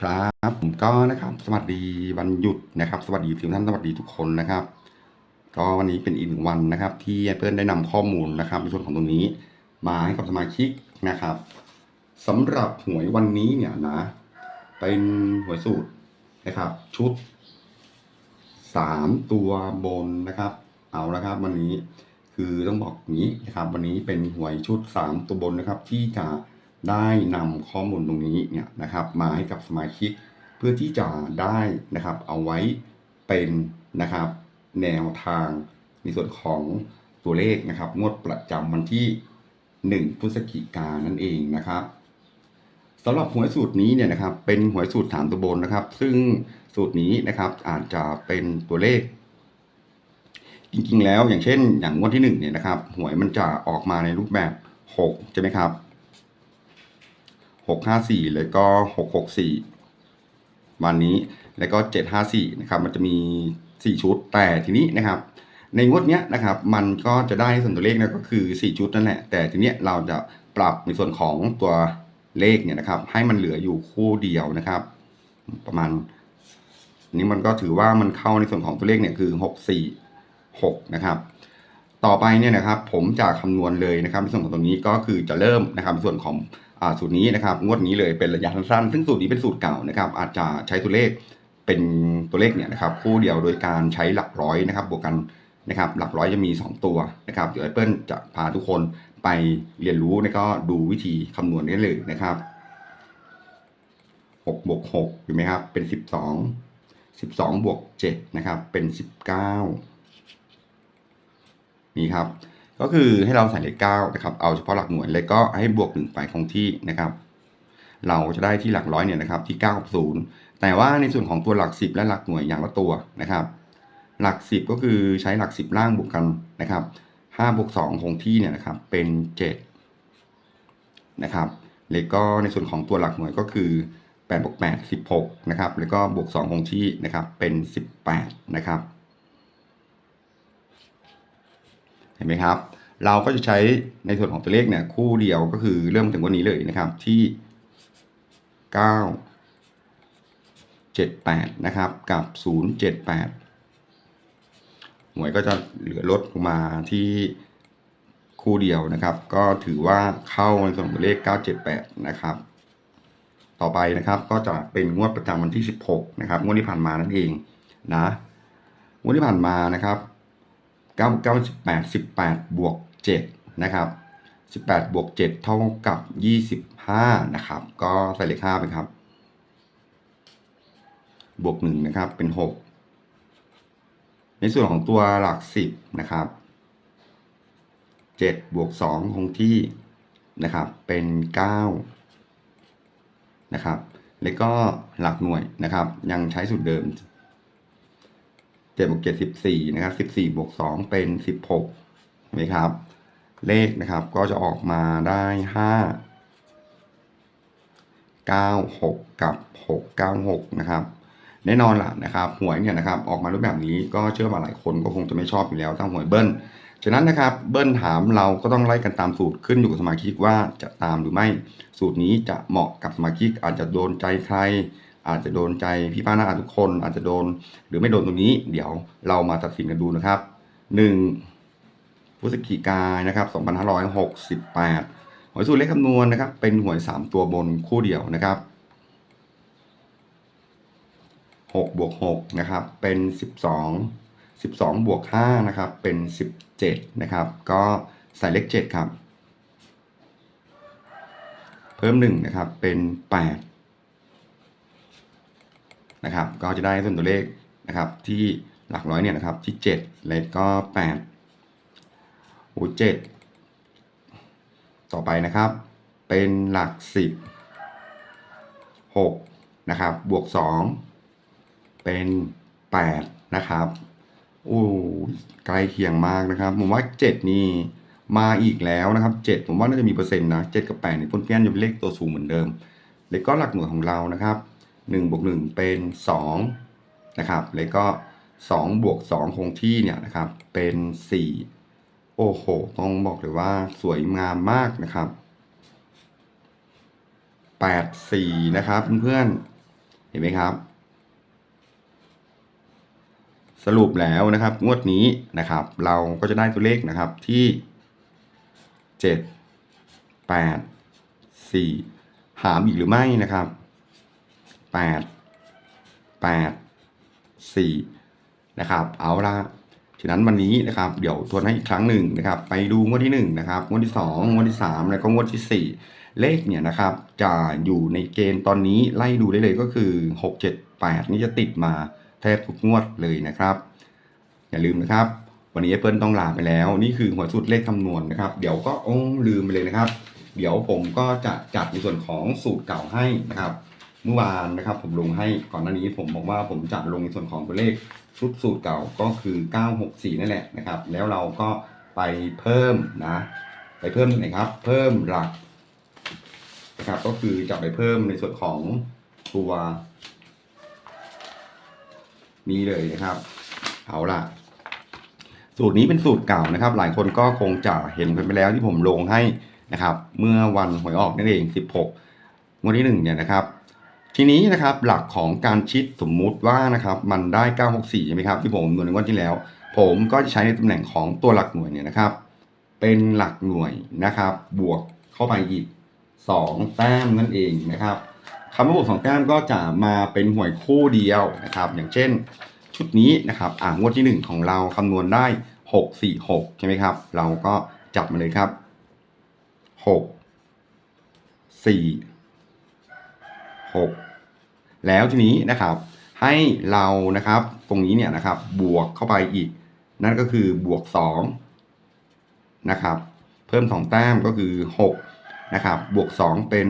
ครับผมก็นะครับสวัสดีวันหยุดนะครับ สวัสดีทุกท่านสวัสดีทุกคนนะครับ ก็วันนี้เป็นอีกหนึ่งวันนะครับ ที่เพื่อนได้นำข้อมูลนะครับ ในส่วนของตรงนี้ มาให้กับสมาชิกนะครับสำหรับหวยวันนี้เนี่ยนะ เป็นหวยสูตรนะครับ ชุดสามตัวบนนะครับ เอาละครับ วันนี้คือต้องบอกงนี้นะครับ วันนี้เป็นหวยชุดสามตัวบนนะครับ ที่จะ ได้นำข้อมูลตรงนี้เนี่ยนะครับมาให้กับสมาชิก เพื่อที่จะได้นะครับเอาไว้เป็นนะครับแนวทางในส่วนของตัวเลขนะครับงวดประจำวันที่ 1 พฤศจิกายนนั่นเองนะครับสำหรับหวยสูตรนี้เนี่ยนะครับเป็นหวยสูตรฐานตัวบนนะครับ ซึ่งสูตรนี้นะครับอาจจะเป็นตัวเลข จริงๆแล้วอย่างเช่น อย่างงวดที่หนึ่งเนี่ยนะครับหวยมันจะออกมาในรูปแบบหกใช่ไหมครับ หกห้าสี่แล้วก็หกหกสี่วันนี้แล้วก็เจ็ดห้าสี่นะครับ มันจะมีสี่ชุดแต่ทีนี้นะครับ ในงวดเนี้ยนะครับ มันก็จะได้ส่วนตัวเลขนะก็คือสี่ชุดนั่นแหละ แต่ทีเนี้ยเราจะปรับในส่วนของตัวเลขเนี่ยนะครับ ให้มันเหลืออยู่คู่เดียวนะครับ ประมาณ นี้มันก็ถือว่ามันเข้าในส่วนของตัวเลขเนี่ยคือหกสี่หกนะครับ ต่อไปเนี่ยนะครับผมจะคำนวณเลยนะครับในส่วนของตรงนี้ก็คือจะเริ่มนะครับในส่วนของอ่าสูตรนี้นะครับงวดนี้เลยเป็นระยะสั้นๆซึ่งสูตรนี้เป็นสูตรเก่านะครับอาจจะใช้ตัวเลขเป็นตัวเลขเนี่ยนะครับคู่เดียวโดยการใช้หลักร้อยนะครับบวกกันนะครับหลักร้อยจะมี 2 ตัวนะครับเดี๋ยวแอปเปิลจะพาทุกคนไปเรียนรู้แล้วก็ดูวิธีคำนวณได้เลยนะครับ6บวก6เห็นไหมครับเป็น 12 12บวก7นะครับเป็น 19 นี่ครับ ก็คือให้เราใส่เลขเก้านะครับ เอาเฉพาะหลักหน่วยแล้วก็ให้บวกหนึ่งไปคงที่นะครับ เราจะได้ที่หลักร้อยเนี่ยนะครับที่เก้ากับศูนย์แต่ว่าในส่วนของตัวหลักสิบและหลักหน่วยอย่างละตัวนะครับ หลักสิบก็คือใช้หลักสิบล่างบวกกันนะครับห้าบวกสองคงที่เนี่ยนะครับ เป็นเจ็ดนะครับแล้วก็ในส่วนของตัวหลักหน่วยก็คือแปดบวกแปดสิบหกนะครับ แล้วก็บวกสองคงที่นะครับ เป็นสิบแปดนะครับ เห็นไหมครับ เราก็จะใช้ในส่วนของตัวเลขเนี่ยคู่เดียวก็คือเริ่มถึงวันนี้เลยนะครับที่เก้าเจ็ดแปดนะครับกับศูนย์เจ็ดแปดหวยก็จะเหลือลดลงมาที่คู่เดียวนะครับ ก็ถือว่าเข้าในส่วนของตัวเลข 978 นะครับ ต่อไปนะครับก็จะเป็นงวดประจำวันที่ 16 นะครับ งวดที่ผ่านมานั่นเองนะ งวดที่ผ่านมานะครับ 9 9 18 18 บวก 7 นะครับ 18 บวก 7 เท่ากับ 25 นะครับ ก็ใส่เลข5ไปครับ บวก 1 นะครับ เป็น 6 ในส่วนของตัวหลัก 10 นะครับ 7 บวก 2 คงที่นะครับ เป็น 9 นะครับ แล้วก็หลักหน่วยนะครับ ยังใช้สูตรเดิม จ็ดบวกเจ็ดสิบสี่นะครับสิบสี่บวกสองเป็นสิบหกเห็นไหมครับ เลขนะครับก็จะออกมาได้ห้าเก้าหกกับหกเก้าหกนะครับแน่นอนล่ะนะครับหวยเนี่ยนะครับออกมารูปแบบนี้ก็เชื่อว่าหลายคนก็คงจะไม่ชอบอยู่แล้วถ้าหวยเบิ้ลฉะนั้นนะครับเบิ้ลถามเราก็ต้องไล่กันตามสูตรขึ้นอยู่กับสมาชิกว่าจะตามหรือไม่สูตรนี้จะเหมาะกับสมาชิกอาจจะโดนใจใคร อาจจะโดนใจพี่ป้าน้าอาทุกคน อาจจะโดนหรือไม่โดนตรงนี้ เดี๋ยวเรามาตัดสินกันดูนะครับหนึ่งพฤศจิกายนนะครับ2568 หวยสูตรเลขคำนวณนะครับ เป็นหวย 3 ตัวบนคู่เดียวนะครับ6บวก6นะครับเป็น 12 12 บวก5นะครับเป็น 17นะครับ ก็ใส่เลข7ครับ เพิ่ม1นะครับเป็น 8 นะครับ ก็จะได้ส่วนตัวเลขนะครับ ที่หลักร้อยเนี่ยนะครับ ที่เจ็ดแล้วก็แปดโอ้เจ็ดต่อไปนะครับ เป็นหลักสิบหกนะครับ บวกสองเป็นแปดนะครับโอ้ใกล้เคียงมากนะครับผมว่าเจ็ดนี่มาอีกแล้วนะครับเจ็ดผมว่าน่าจะมีเปอร์เซ็นต์นะเจ็ดกับแปดนี่พ้นเปี้ยนอยู่เป็นเลขตัวสูงเหมือนเดิมแล้วก็หลักหน่วยของเรานะครับ หนึ่งบวกหนึ่งเป็นสองนะครับแล้วก็สองบวกสองคงที่เนี่ยนะครับเป็นสี่โอ้โห ต้องบอกเลยว่าสวยงามมากนะครับแปดสี่นะครับเพื่อนๆเห็นไหมครับ สรุปแล้วนะครับงวดนี้นะครับ เราก็จะได้ตัวเลขนะครับที่เจ็ดแปดสี่หามอีกหรือไม่นะครับ แปดแปดสี่นะครับ เอาละฉะนั้นวันนี้นะครับ เดี๋ยวทวนให้อีกครั้งหนึ่งนะครับ ไปดูงวดที่หนึ่งนะครับงวดที่สองงวดที่สามแล้วก็งวดที่สี่เลขเนี่ยนะครับ จะอยู่ในเกณฑ์ตอนนี้ไล่ดูได้เลยก็คือหกเจ็ดแปดนี่จะติดมาแทบทุกงวดเลยนะครับ อย่าลืมนะครับ วันนี้ Apple ต้องลาไปแล้ว นี่คือหัวสุดเลขคำนวณนะครับ เดี๋ยวก็โอ้ลืมไปเลยนะครับ เดี๋ยวผมก็จะจัดในส่วนของสูตรเก่าให้นะครับ เมื่อวานนะครับ ผมลงให้ก่อนหน้านี้ผมบอกว่าผมจะลงในส่วนของตัวเลขชุดสูตรเก่าก็คือ 964 นั่นแหละนะครับ แล้วเราก็ไปเพิ่มนะ ไปเพิ่มไหนครับ เพิ่มหลักนะครับก็คือจะไปเพิ่มในส่วนของตัวนี้เลยนะครับ เอาล่ะสูตรนี้เป็นสูตรเก่านะครับ หลายคนก็คงจะเห็นกันไปแล้วที่ผมลงให้นะครับ เมื่อวันหวยออกนั่นเอง 16งวดที่1เนี่ยนะครับ ทีนี้นะครับหลักของการชิดสมมุติว่านะครับมันได้ 964 ใช่ไหมครับที่ผมคำนวณในงวดที่แล้ว ผมก็จะใช้ในตำแหน่งของตัวหลักหน่วยเนี่ยนะครับ เป็นหลักหน่วยนะครับ บวกเข้าไปอีก 2 แต้มนั่นเองนะครับคำว่าบวกสองแต้มก็จะมาเป็นหวยคู่เดียวนะครับ อย่างเช่น ชุดนี้นะครับอ่างวดที่ 1 ของเราคำนวณได้ 6 4 6 ใช่ไหมครับ เราก็จับมาเลยครับ 6 4 6 แล้วทีนี้นะครับ ให้เรานะครับตรงนี้เนี่ยนะครับ บวกเข้าไปอีก นั่นก็คือบวก2นะครับ เพิ่ม 2 แต้มก็คือ 6 นะครับ บวก 2 เป็น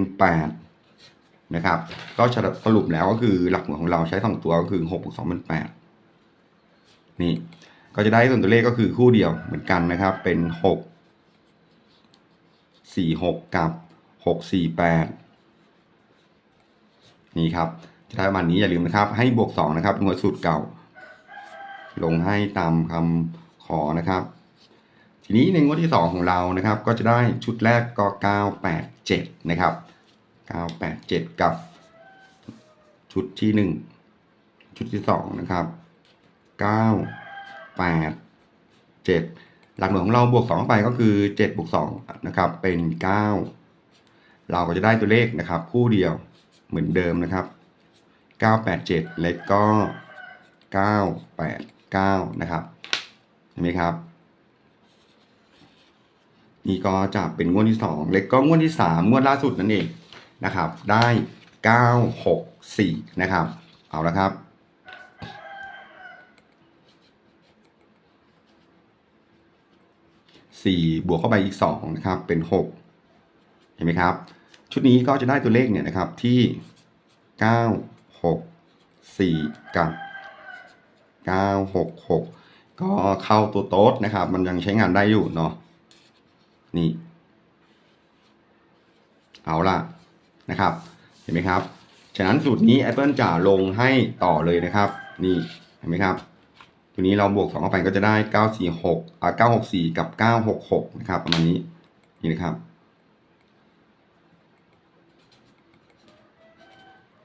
8 นะครับ ก็สรุปแล้วก็คือหลักหน่วยของเราใช้สองตัวก็คือ6บวก2เป็น 8 นี่ก็จะได้ส่วนตัวเลขก็คือคู่เดียวเหมือนกันนะครับ เป็น 6 4 6 กับ 6 4 8 นี่ครับจะได้ประมาณนี้อย่าลืมนะครับ ให้บวก2นะครับหน่วยสูตรเก่า ลงให้ตามคำขอนะครับ ทีนี้ในงวดที่ 2 ของเรานะครับ ก็จะได้ชุดแรกก็ 987 นะครับ 987 กับ ชุดที่ 1 ชุดที่ 2 นะครับ 9 8 7หลักหน่วยของเราบวก2ไปก็คือ7บวก2นะครับเป็น 9 เราก็จะได้ตัวเลขนะครับ คู่เดียว เหมือนเดิมนะครับ 987เล็กก็ 989 นะครับเห็นไหมครับ นี่ก็จะเป็นงวดที่ 2 เล็กก็งวดที่ 3 งวดล่าสุดนั่นเองนะครับ ได้ 964 นะครับ เอาละครับสี่บวกเข้าไปอีกสองนะครับ เป็นหกเห็นไหมครับ ชุดนี้ก็จะได้ตัวเลขเนี่ยนะครับที่เก้าหกสี่กับเก้าหกหกก็เข้าตัวโต๊ดนะครับ มันยังใช้งานได้อยู่เนาะนี่ เอาล่ะนะครับ เห็นไหมครับ ฉะนั้นสูตรนี้ Apple จะลงให้ต่อเลยนะครับ นี่เห็นไหมครับทีนี้เราบวกสองเข้าไปก็จะได้เก้าสี่หกอ่าเก้าหกสี่กับเก้าหกหกนะครับ ประมาณนี้นี่นะครับ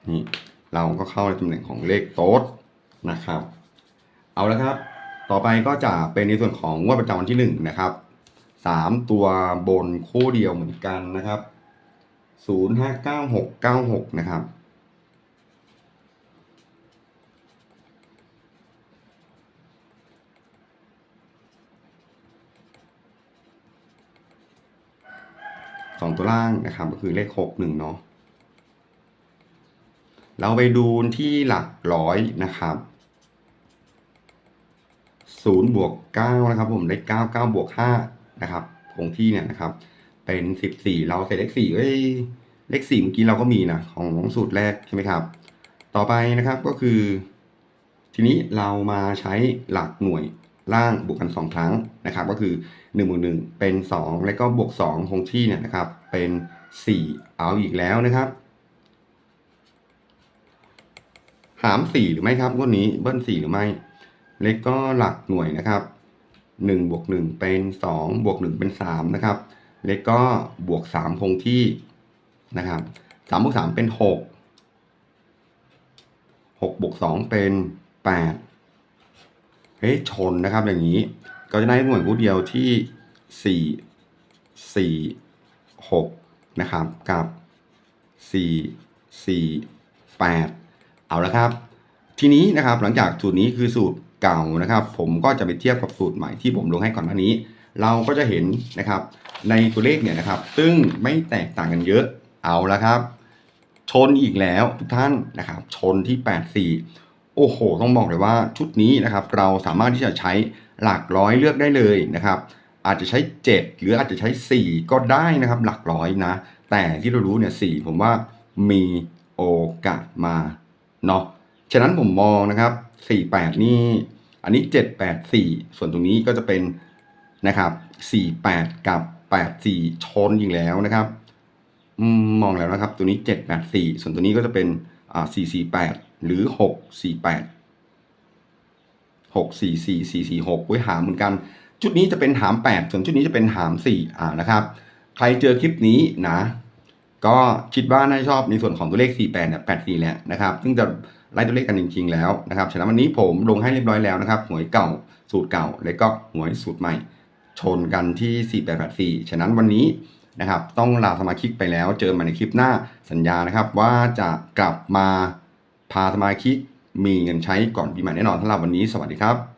นี่เราก็เข้าในตำแหน่งของเลขโต๊ดนะครับ เอาละครับ ต่อไปก็จะเป็นในส่วนของงวดประจำวันที่หนึ่งนะครับสามตัวบนคู่เดียวเหมือนกันนะครับศูนย์ห้าเก้าหกเก้าหกนะครับสองตัวล่างนะครับก็คือเลขหกหนึ่งเนาะ เราไปดูที่หลักร้อยนะครับศูนย์บวกเก้านะครับผมได้เก้าเก้าบวกห้านะครับคงที่เนี่ยนะครับ เป็นสิบสี่เราใส่เลขสี่เอ้ยเลขสี่เมื่อกี้เราก็มีนะของสูตรแรกใช่ไหมครับ ต่อไปนะครับก็คือ ทีนี้เรามาใช้หลักหน่วยล่างบวกกันสองครั้งนะครับ ก็คือ1นบวกหเป็น 2 แล้วก็บวก2คงที่เนี่ยนะครับ เป็น 4 เอาอีกแล้วนะครับ หาม4หรือไม่ครับงวดนี้เบิ้ล4หรือไม่ เล็กก็หลักหน่วยนะครับ1บวก1เป็น2บวก1เป็น3นะครับเล็กก็บวก3คงที่นะครับ3บวก3เป็น6หกบวกสองเป็นแปดเฮ้ยชนนะครับอย่างนี้ก็จะได้หน่วยคู่เดียวที่สี่สี่หกนะครับกับสี่สี่แปด เอาละครับ ทีนี้นะครับหลังจากสูตรนี้คือสูตรเก่านะครับ ผมก็จะไปเทียบกับสูตรใหม่ที่ผมลงให้ก่อนหน้านี้ เราก็จะเห็นนะครับในตัวเลขเนี่ยนะครับ ซึ่งไม่แตกต่างกันเยอะเอาละครับ ชนอีกแล้วทุกท่านนะครับ ชนที่ 84 โอ้โห ต้องบอกเลยว่าชุดนี้นะครับ เราสามารถที่จะใช้หลักร้อยเลือกได้เลยนะครับ อาจจะใช้ 7 หรืออาจจะใช้ 4 ก็ได้นะครับ หลักร้อยนะ แต่ที่เรารู้เนี่ย4ผมว่ามีโอกาสมา เนาะฉะนั้นผมมองนะครับ 48 นี่ อันนี้ 784 ส่วนตรงนี้ก็จะเป็นนะครับ 48 กับ 84 ชนอีกแล้วนะครับมองแล้วนะครับ ตัวนี้ 784 ส่วนตัวนี้ก็จะเป็น448 หรือ 648 644 446ไว้หามเหมือนกัน จุดนี้จะเป็นหาม 8 ส่วนจุดนี้จะเป็นหาม 4 อ่านะครับ ใครเจอคลิปนี้นะ ก็คิดว่าน่าชอบในส่วนของตัวเลข 48เนี่ย84แหละนะครับ ซึ่งจะไล่ตัวเลขกันจริง ๆ แล้วนะครับ ฉะนั้นวันนี้ผมลงให้เรียบร้อยแล้วนะครับ หวยเก่าสูตรเก่า และก็หวยสูตรใหม่ ชนกันที่ 4884 ฉะนั้นวันนี้นะครับ ต้องลาสมาชิกไปแล้ว เจอกันใหม่ในคลิปหน้าสัญญานะครับ ว่าจะกลับมาพาสมาชิกมีเงินใช้ก่อนปีใหม่แน่นอนสำหรับวันนี้ สวัสดีครับ